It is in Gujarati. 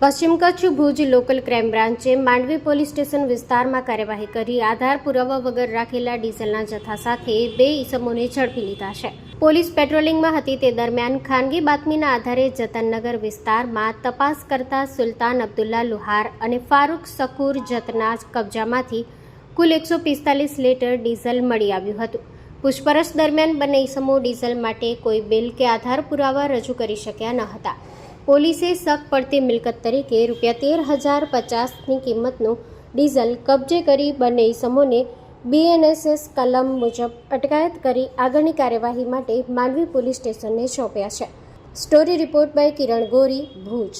પશ્ચિમ કચ્છ ભુજ લોકલ ક્રાઇમ બ્રાન્ચે માંડવી પોલીસ સ્ટેશન વિસ્તારમાં કાર્યવાહી કરી આધાર પુરાવા વગર રાખેલા ડીઝલના જથ્થા સાથે બે ઈસમોને ઝડપી લીધા છે. પોલીસ પેટ્રોલિંગમાં હતી તે દરમિયાન ખાનગી બાતમીના આધારે જતનનગર વિસ્તારમાં તપાસ કરતા સુલતાન અબ્દુલ્લા લુહાર અને ફારૂક શકુર જતના કબજામાંથી કુલ એકસો પિસ્તાલીસ લીટર ડીઝલ મળી આવ્યું હતું. પૂછપરછ દરમિયાન બંને ઈસમો ડીઝલ માટે કોઈ બિલ કે આધાર પુરાવા રજૂ કરી શક્યા ન હતા. પોલીસે શક પડતી મિલકત તરીકે રૂપિયા તેર હજાર પચાસની કિંમતનું ડીઝલ કબજે કરી બંને ઇસમોને બીએનએસએસ કલમ મુજબ અટકાયત કરી આગળની કાર્યવાહી માટે માંડવી પોલીસ સ્ટેશનને સોંપ્યા છે. Story report by Kiran Gori, Bhuj.